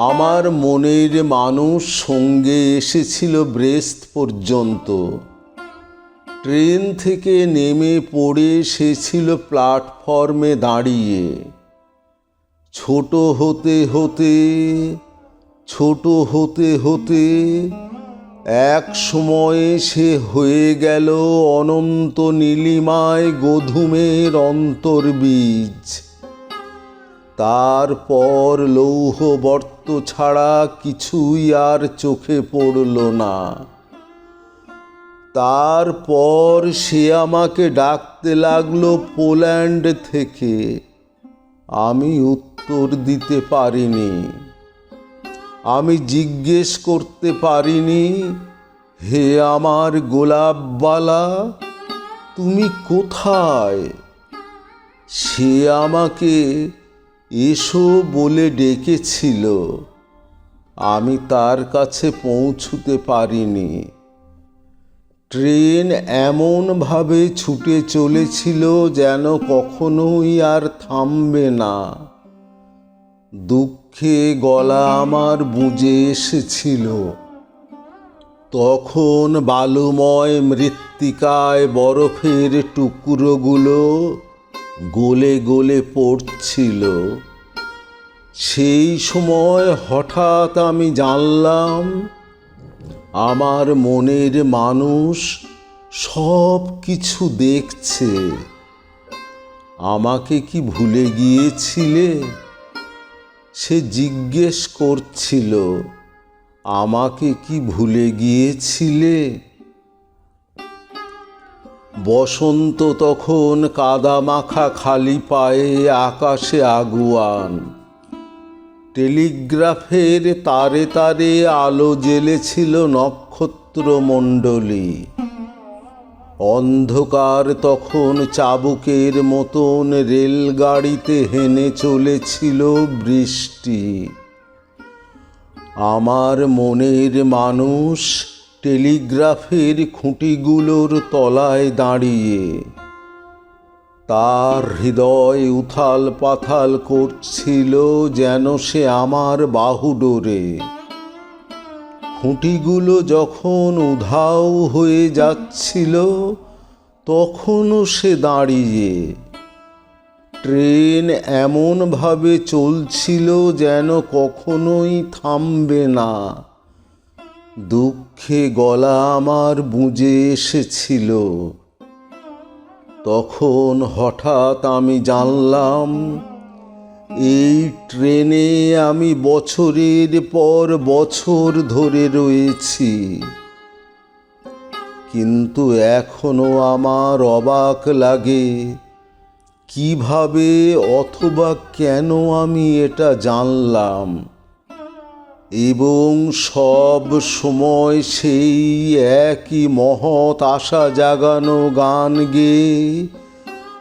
আমার মনের মানুষ সঙ্গে এসেছিল ব্রেস্ট পর্যন্ত। ট্রেন থেকে নেমে পড়ে সে ছিল প্ল্যাটফর্মে দাঁড়িয়ে। ছোট হতে হতে, ছোট হতে হতে এক সময়ে সে হয়ে গেল অনন্ত নীলিমায় গধূমের অন্তর্বীজ। তারপর লৌহ বর্ত ছাড়া কিছুই আর চোখে পড়ল না। তারপর সে আমাকে ডাকতে লাগল পোল্যান্ড থেকে। আমি উত্তর দিতে পারিনি। আমি জিজ্ঞেস করতে পারিনি, হে আমার গোলাপবালা, তুমি কোথায়? সে আমাকে এসো বলে ডেকেছিল। আমি তার কাছে পৌঁছুতে পারিনি। ট্রেন এমনভাবে ছুটে চলেছিল যেন কখনোই আর থামবে না। দুঃখে গলা আমার বুঝে এসেছিল। তখন বালুময় মৃত্তিকায় বরফের টুকরোগুলো গলে গলে পড়ছিল। সেই সময় হঠাৎ আমি জানলাম, আমার মনের মানুষ সব কিছু দেখছে। আমাকে কি ভুলে গিয়েছিলে? সে জিজ্ঞেস করছিল, আমাকে কি ভুলে গিয়েছিলে? বসন্ত তখন কাদামাখা খালি পায়ে আকাশে আগুয়ান। টেলিগ্রাফের তারে তারে আলো জ্বেলেছিল নক্ষত্রমণ্ডলী। অন্ধকার তখন চাবুকের মতন রেলগাড়িতে হেনে চলেছিল বৃষ্টি। আমার মনের মানুষ টেলিগ্রাফের খুঁটিগুলোর তলায় দাঁড়িয়ে তার হৃদয় উথাল পাথাল করছিল যেন সে আমার বাহুডোরে। খুঁটিগুলো যখন উধাও হয়ে যাচ্ছিল, তখনও সে দাঁড়িয়ে। ট্রেন এমনভাবে চলছিল যেন কখনোই থামবে না। দুঃখে গলা আমার বুঝে এসেছিল। তখন হঠাৎ আমি জানলাম, এই ট্রেনে আমি বছরের পর বছর ধরে রয়েছি। কিন্তু এখনও আমার অবাক লাগে, কীভাবে অথবা কেন আমি এটা জানলাম? এবং সব সময় সেই একই মহৎ আশা জাগানো গান গেয়ে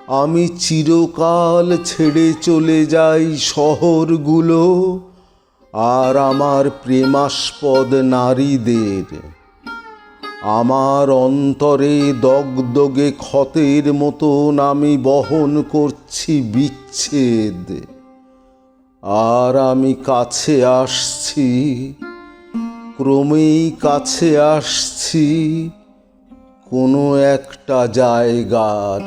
আমি চিরকাল ছেড়ে চলে যাই শহরগুলো আর আমার প্রেমাস্পদ নারীদের। আমার অন্তরে দগদগে ক্ষতের মতন আমি বহন করছি বিচ্ছেদ। আর আমি কাছে আসছি ক্রমেই কাছে আসছি কোনো একটা জায়গার